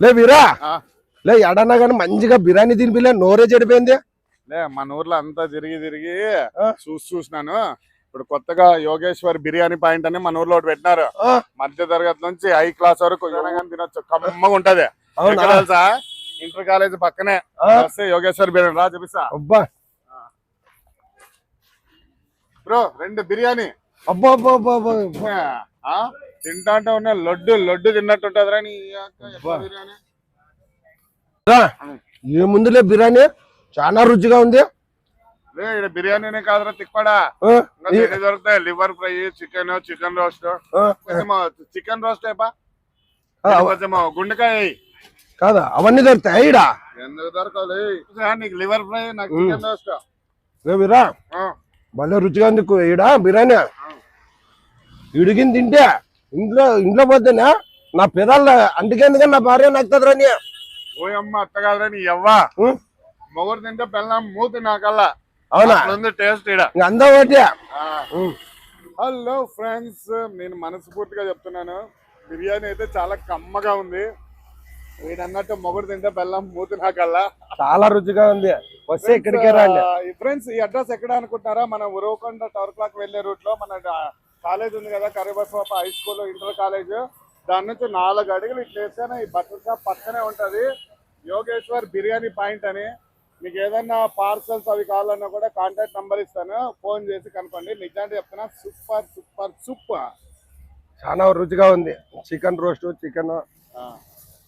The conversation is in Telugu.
లే వీరా. లే ఎడన్నా కానీ మంచిగా బిర్యానీ తినిపిలే నోరే చెడిపోయింది. లే మన ఊర్లో అంతా తిరిగి తిరిగి. చూసి చూసినాను. ఇప్పుడు కొత్తగా యోగేశ్వర్ బిర్యానీ పాయింట్ అని మన ఊర్లో ఒకటి పెట్టినారు. మధ్య తరగతి నుంచి హై క్లాస్ వరకు తినొచ్చు కమ్మగా ఉంటది. తెలుసా? ఇంటర్ కాలేజ్ పక్కనే. యోగేశ్వర్ బిర్యానీ. రా చూపిస్తా. బ్రో రెండు బిర్యానీ. అబ్బా అబ్బా అబ్బా అబ్బా, అబ్బా. ఆ? తింటా అంటే ఉన్న లడ్డు లడ్డు తిన్నట్టు ఉంటదిరా నీ అబ్బా. బిర్యానీ? రా, ఏముందిలే బిర్యానీ? చాలా రుచిగా ఉంది. బిర్యానీనే కాదురా ఎన్ని దొరుకుతాయి? Liver fry chicken chicken roast. Chicken roast కొంచెం గుండెకాయ. కాదా అవన్నీ దొరుకుతాయి ఎందుకు దొరకాలి నీకు లివర్ ఫ్రై నాకు. Chicken roast. భలే రుచిగా ఉంది బిర్యానీ. ఇడిగిన తింటే ఇంట్లో ఇంట్లో పోతేనే నా పెదాల అంటికెందుకని నా భార్య నక్కుతుందిరా నీ. ఓయమ్మ అత్త కాదురా నీ ఎవ్వ ఉం? మొగుడు తింటే బెల్లం మూతి నాకల్లా అవునా? టేస్ట్ అందా ఒకటి. హలో ఫ్రెండ్స్ నేను మనస్ఫూర్తిగా చెప్తున్నాను. బిర్యానీ అయితే చాలా కమ్మగా ఉంది. వీడన్నట్టు మొగుడు తింటే బెల్లం మూతి నాకల్లా చాలా రుచిగా ఉంది. వస్తే ఇక్కడికే రండి. ఫ్రెండ్స్ ఈ అడ్రస్ ఎక్కడ అనుకుంటారా మన ఉరవకొండ టవర్ క్లాక్ వెళ్ళే రూట్లో మన కాలేజ్ ఉంది కదా Karibaswappa high school inter college దాని నుంచి నాలుగు అడుగులు ఇట్లా వేస్తేనే ఈ బట్టల షాప్ పక్కనే ఉంటది. యోగేశ్వర్ బిర్యానీ పాయింట్ అని. మీకు ఏదైనా పార్సల్స్ అవి కావాలన్నా కూడా కాంటాక్ట్ నంబర్ ఇస్తాను. ఫోన్ చేసి కనుకోండి నిజాంటి చెప్తున్నా సూపర్ సూపర్ సూపర్. చాలా రుచిగా ఉంది. Chicken roast chicken